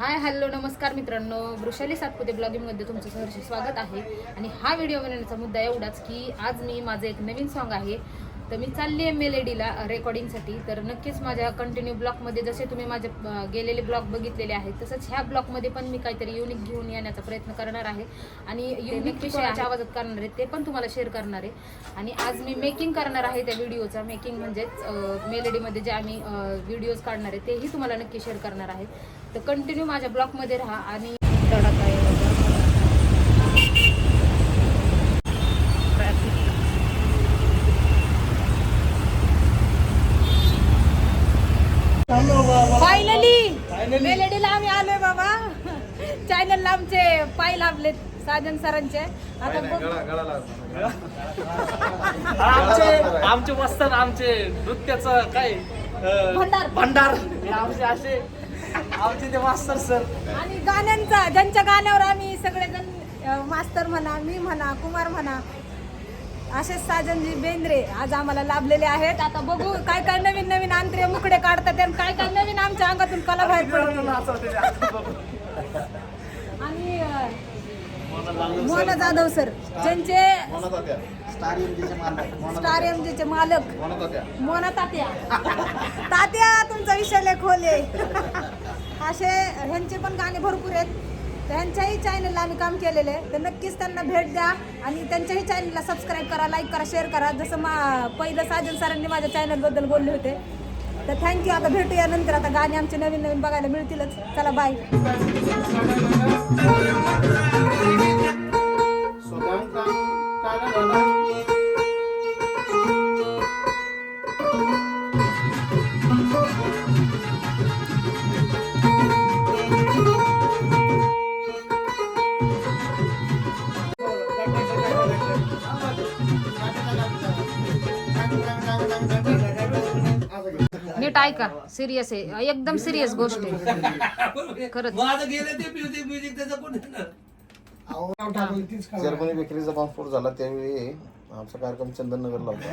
Hi hello नमस्कार मित्रांनो. वृषाली सातपुते ब्लॉगिंगमध्ये तुमचं सहर्ष स्वागत आहे. आणि हा व्हिडिओ बनवण्याचा मुद्दा एवढाच की आज मी माझं एक नवीन सॉन्ग आहे. तर मी चालली आहे मेलेडीला रेकॉर्डिंगसाठी तर नक्कीच माझ्या कंटिन्यू ब्लॉगमध्ये जसे तुम्ही माझे गेलेले ब्लॉग बघितलेले आहेत तसंच ह्या ब्लॉगमध्ये पण मी काहीतरी युनिक घेऊन येण्याचा प्रयत्न करणार आहे. आणि युनिक विषयाच्या आवाजात करणार आहे ते पण तुम्हाला शेअर करणार आहे. आणि आज मी मेकिंग करणार आहे त्या व्हिडिओचा मेकिंग म्हणजेच मेलेडीमध्ये जे आम्ही व्हिडिओज काढणार आहे तेही तुम्हाला नक्की शेअर करणार आहे. तर कंटिन्यू माझ्या ब्लॉगमध्ये राहा आणि तडका आहे बघा. फायनली मेलेडीला आम्ही आलोय बाबा. चॅनलला आमचे पाय लाभलेत साजन सरांचे. आता आमचे आमचे वस्ताद आमचे नृत्याचं काय अं, भंडार. भंडार. हे आमचे असे आमचे ते मास्तर सर. आणि गाण्यांचा ज्यांच्या गाण्यावर आम्ही सगळेजण अं, मास्तर म्हणा मी म्हणा कुमार म्हणा असेच साजनजी बेंद्रे आज आम्हाला लाभलेले आहेत. आता बघू काय काय नवीन नवीन आंतरे मुकडे काढतात आणि काय काय नवीन आमच्या अंगातून कला बाहेर पडते आणि मोना जाधव सर. ज्यांचे स्टार एमजीचे मालक. मोना तात्या. तात्या. तुमचा विषय लय खोले असे ह्यांचे पण गाणे भरपूर आहेत. त्यांच्याही चॅनलला आम्ही काम केलेलं आहे. तर नक्कीच त्यांना भेट द्या आणि त्यांच्याही चॅनलला सबस्क्राईब करा लाईक करा शेअर करा. जसं मा पहिलं साजन सरांनी माझ्या चॅनलबद्दल बोलले होते. तर थँक्यू आता भेटूया नंतर. आता गाणी आमचे नवीन नवीन बघायला मिळतीलच. चला बाय नीट ऐका सिरियस आहे. एकदम सिरियस गोष्ट आहे. खरंच. माझं गेलं ते म्युझिक म्युझिक त्याचं कोण जर्मनी बेकरीचा बॉम्बस्फोट झाला त्यावेळी. आमचा कार्यक्रम चंदननगरला होता.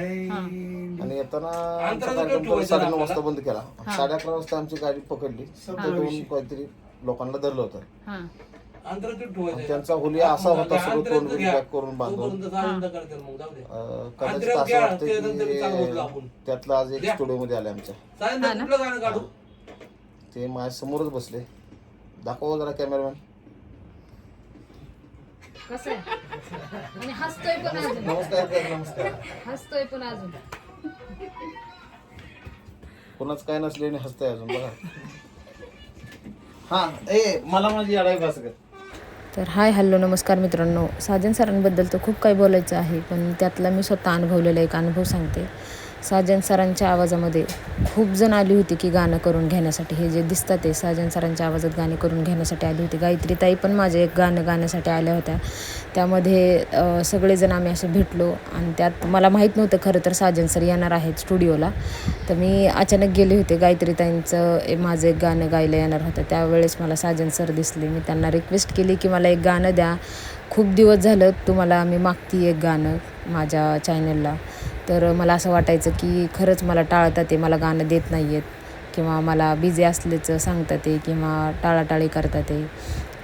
आणि येताना आमचा कार्यक्रम परत साडेनऊ वाजता बंद केला. साडे अकरा वाजता आमची गाडी पकडली. तिथून काहीतरी लोकांना धरलं होतं. हां त्यांचा हुलिया असा होता सगळं तोंड पॅक करून बांधून. अं, कदाचित असं वाटतं की त्यातलं आज एक स्टुडिओ मध्ये आले आमच्या. कुठलं गाणं काढू? ते माझ्या समोरच बसले. दाखवा जरा कॅमेरामॅन कसं आहे? आणि हसतोय पण अजून. नमस्कार कर, नमस्कार. हसतोय पण अजून. कोणाच काय नसले आणि हसतंय अजून बघा. हा ए मला माझी अडाई भास कर तर हाय हॅलो नमस्कार मित्रांनो. साजन सरांबद्दल तर खूप काही बोलायचं आहे पण त्यातला मी स्वतः अनुभवलेला एक अनुभव सांगते. साजन सरांच्या आवाजामध्ये खूप जण आली होती की गाणं करून घेण्यासाठी. हे जे दिसतात ते साजन सरांच्या आवाजात गाणे करून घेण्यासाठी आली होती. गायत्री ताई पण माझे एक गाणं गाण्यासाठी आल्या होत्या. त्यामध्ये सगळेजण आम्ही असं भेटलो आणि त्यात मला माहीत नव्हतं खरं तर साजन सर येणार आहेत स्टुडिओला. तर मी अचानक गेले होते. गायत्री ताईंचं माझं एक गाणं गायला येणार होतं. त्यावेळेस मला साजन सर दिसले. मी त्यांना रिक्वेस्ट केली की मला एक गाणं द्या. खूप दिवस झालं तुम्हाला मी मागती एक गाणं माझ्या चॅनलला तर मला असं वाटायचं की खरंच मला टाळतात ते मला गाणं देत नाही आहेत किंवा मला बिझी असल्याचं सांगतात ते किंवा टाळाटाळी करतात ते.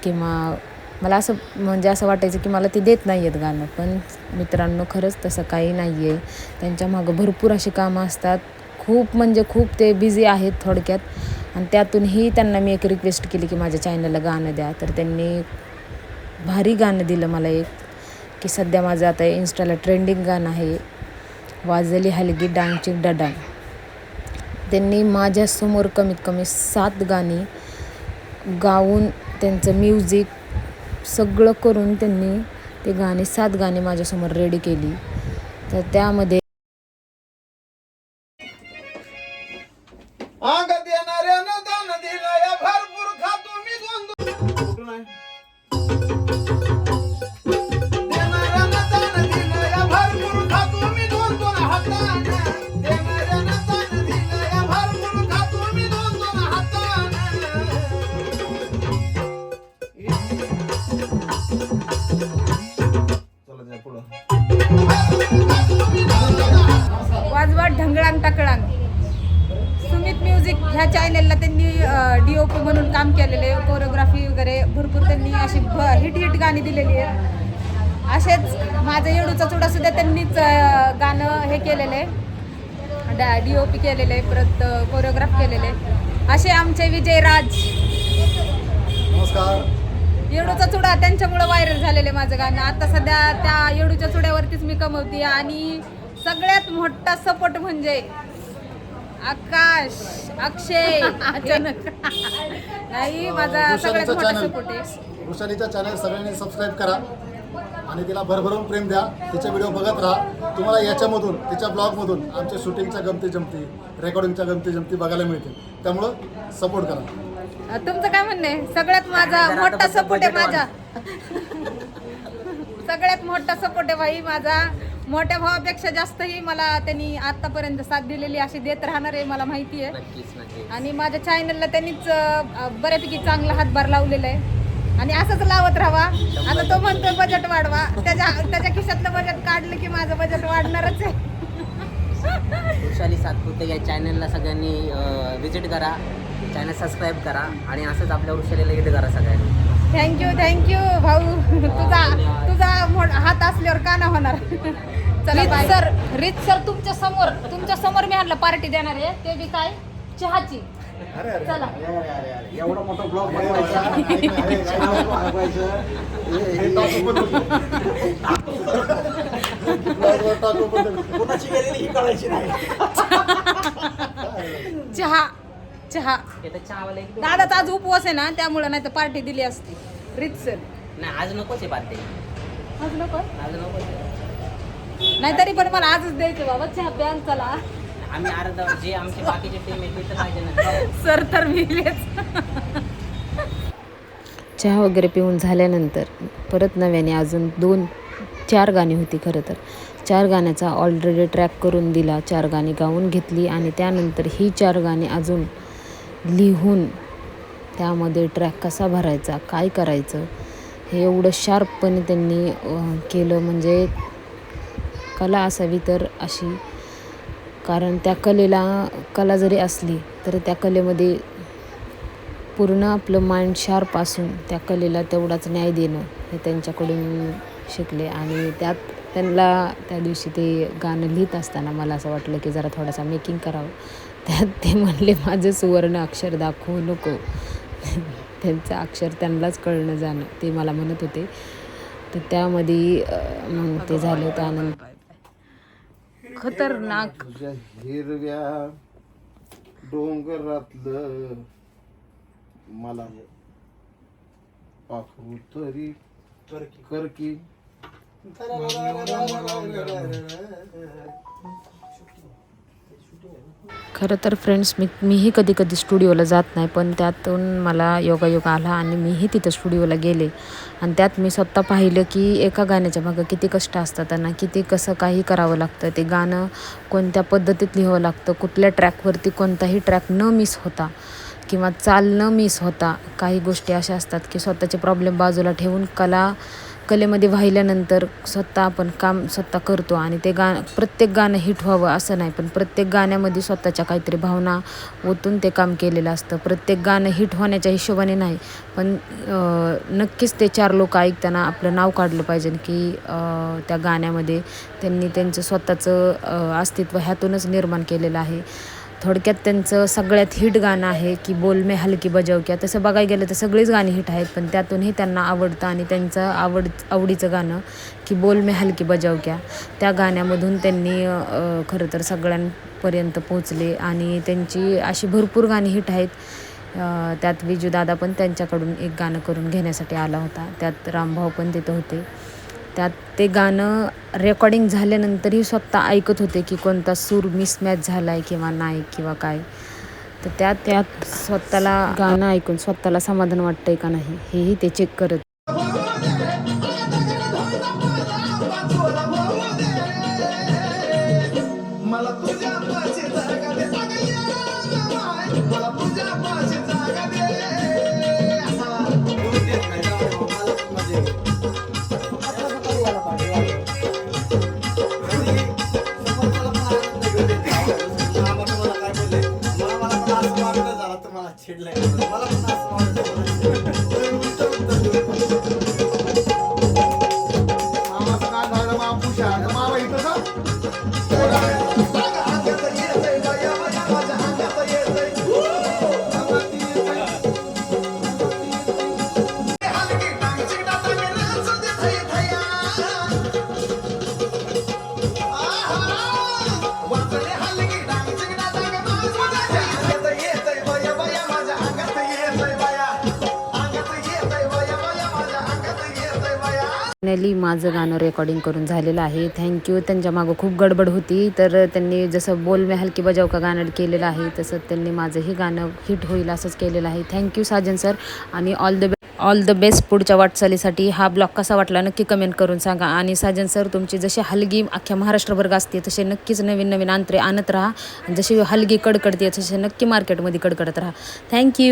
किंवा मला असं म्हणजे असं वाटायचं की मला ते देत नाही आहेत गाणं. पण मित्रांनो खरंच तसं काही नाही आहे त्यांच्या मागं भरपूर अशी कामं असतात. खूप म्हणजे खूप ते बिझी आहेत थोडक्यात. आणि त्यातूनही त्यांना मी एक रिक्वेस्ट केली की माझ्या चॅनलला गाणं द्या. तर त्यांनी भारी गाणं दिलं मला एक. की सध्या माझं आता इन्स्टाला ट्रेंडिंग गाणं आहे. वाजली हलगी डांगची डडांग. त्यांनी माझ्यासमोर कमीत कमी सात गाणी गाऊन त्यांचं म्युझिक सगळं करून त्यांनी ते गाणी सात गाणी माझ्यासमोर रेडी केली. तर त्यामध्ये भरपूर खातो मी टाकळांग सुमित म्युझिक ह्या चॅनेलला त्यांनी डी ओ पी म्हणून काम केलेले कोरिओग्राफ वगैरे भरपूर त्यांनी अशी हिट हिट गाणी दिलेली आहेत. असेच माझं येडूचा चुडा सुद्धा त्यांनीच गाणं हे केलेलं. आहे डा डी ओ पी केलेलं आहे परत कोरिओग्राफ केलेले. आहे असे आमचे विजयराज नमस्कार. येडूचा चुडा त्यांच्यामुळे व्हायरल झालेलं आहे माझं गाणं. आता सध्या त्या येडूच्या चुड्यावरतीच मी कमवते आणि सगळ्यात मोठा सपोर्ट म्हणजे आकाश अक्षय. अचानक. नाही माझा सगळ्यात मोठा चॅनल सपोर्ट आहे. वृषालीचा चॅनल सगळ्यांनी सबस्क्राईब करा आणि तिला भरभरून प्रेम द्या. तिचे व्हिडिओ बघत राहा. तुम्हाला याच्यामधून तिच्या ब्लॉगमधून आमच्या शूटिंगच्या गमती जमती रेकॉर्डिंगच्या गमती जमती बघायला मिळतील. त्यामुळं सपोर्ट करा. तुमचं काय म्हणणं आहे? सगळ्यात माझा मोठा सपोर्ट आहे माझा. सगळ्यात मोठा सपोर्ट आहे भाई माझा. मोठ्या भावापेक्षा जास्तही मला त्यांनी आतापर्यंत साथ दिलेली अशी देत राहणार आहे मला माहिती आहे. आणि माझ्या चॅनलला त्यांनीच बऱ्यापैकी चांगला हातभार लावलेला आहे. आणि असंच लावत राहावा आता तो म्हणतोय बजेट वाढवा. त्याच्या त्याच्या खिशातलं बजेट काढलं की माझं बजेट वाढणारच आहे. वृषाली सातपुते या चॅनलला सगळ्यांनी विजिट करा. चॅनल सबस्क्राईब करा. आणि असंच आपल्या वृषालीला हिट करा सगळ्यांनी. थँक्यू थँक्यू भाऊ. तुझा तुझा हात असल्यावर का ना होणार? चला बाय सर रीत सर तुमच्यासमोर तुमच्यासमोर मी आणलं पार्टी देणार आहे. ते बी काय? चहाची. चला. एवढा मोठा ब्लॉग बनवायचा? हे. चहा. चहा. हे दादाचा आज उपवास आहे ना त्यामुळे नाही तर पार्टी दिली असती. रितसर. नाही आज नकोच आहे पाहते आज नको? आज नको नाही तरी पण मला आजच द्यायचं बाबा चहा प्यान चला. आम्ही अर्धा जे आमचे बाकीचे टीम ते तर पाहिजे ना. सर तर मिळेच चहा वगैरे पिऊन झाल्यानंतर परत नव्याने अजून दोन चार गाणी होती खरं तर. चार गाण्याचा ऑलरेडी ट्रॅक करून दिला चार गाणी गाऊन घेतली आणि त्यानंतर ही चार गाणी अजून लिहून त्यामध्ये ट्रॅक कसा भरायचा काय करायचं हे एवढं शार्पपणे त्यांनी केलं. म्हणजे कला असावी तर अशी. कारण त्या कलेला कला जरी असली तर त्या कलेमध्ये पूर्ण आपलं माइंड शार्प असून त्या कलेला तेवढाच न्याय देणं हे त्यांच्याकडून शिकले. आणि त्यात त्यांना त्या दिवशी ते गाणं लिहित असताना मला असं वाटलं की जरा थोडासा मेकिंग करावं. त्यात ते म्हणले माझं सुवर्ण अक्षर दाखवू नको. त्यांचं अक्षर त्यांनाच कळणं जाणं ते मला म्हणत होते. तर त्यामध्ये मग ते झालं त्यानंतर खतरनाक. तुझ्या हिरव्या डोंगरातलं मला पाखरू तरी कर की खरं तर फ्रेंड्स मी मीही कधी कधी स्टुडिओला जात नाही पण त्यातून मला योगायोग आला आणि मीही तिथं स्टुडिओला गेले. आणि त्यात मी स्वतः पाहिलं की एका गाण्याच्या मागं किती कष्ट असतात त्यांना किती कसं काही करावं लागतं. ते गाणं कोणत्या पद्धतीत लिहावं लागतं कुठल्या ट्रॅकवरती कोणताही ट्रॅक न मिस होता किंवा चाल न मिस होता काही गोष्टी अशा असतात की स्वतःचे प्रॉब्लेम बाजूला ठेवून कला कलेमध्ये वाहिल्यानंतर स्वतः आपण काम स्वतः करतो आणि ते गा प्रत्येक गाणं हिट व्हावं असं नाही पण प्रत्येक गाण्यामध्ये स्वतःच्या काहीतरी भावना ओतून ते काम केलेलं असतं. प्रत्येक गाणं हिट होण्याच्या हिशोबाने नाही पण नक्कीच ते चार लोक ऐकताना आपलं नाव काढलं पाहिजे की त्या गाण्यामध्ये त्यांनी त्यांचं स्वतःचं अस्तित्व ह्यातूनच निर्माण केलेलं आहे. थोडक्यात त्यांचं सगळ्यात हिट गाणं आहे की बोल मे हलकी बजाव क्या. तसं बघायला गेलं तर सगळीच गाणी हिट आहेत पण त्यातूनही त्यांना आवडतं आणि त्यांचं आवड आवडीचं गाणं की बोल मे हलकी बजाव क्या. त्या गाण्यामधून त्यांनी खरं तर सगळ्यांपर्यंत पोचले आणि त्यांची अशी भरपूर गाणी हिट आहेत. त्यात विजूदादा पण त्यांच्याकडून एक गाणं करून घेण्यासाठी आला होता. त्यात रामभाऊ पण तिथं होते. त्यात ते गाणं रेकॉर्डिंग झाल्यानंतरही स्वतः ऐकत होते की कोणता सूर मिसमॅच झाला आहे किंवा नाही किंवा काय. तर त्यात त्यात स्वतःला गाणं ऐकून स्वतःला समाधान वाटतंय का नाही हेही ते चेक करत मला तर मला चिडलाय. मला पण असं वाटलं फायनली माझं गाणं रेकॉर्डिंग करून झालेलं आहे. थँक्यू त्यांच्या मागं खूप गडबड होती. तर त्यांनी जसं बोल मी हलकी बजाव का गाणं केलेलं आहे तसं त्यांनी माझंही गाणं हिट होईल असंच केलेलं आहे. थँक्यू साजन सर आणि all the all the best पुढच्या वाटचालीसाठी हा ब्लॉग कसा वाटला नक्की कमेंट करून सांगा. आणि साजन सर तुमची जशी हलगी अख्ख्या महाराष्ट्रभर गाजते तसे नक्कीच नवीन नवीन अंतरे आणत राहा. आणि जशी हलगी कडकडते तसे नक्की मार्केटमध्ये कडकडत राहा. थँक्यू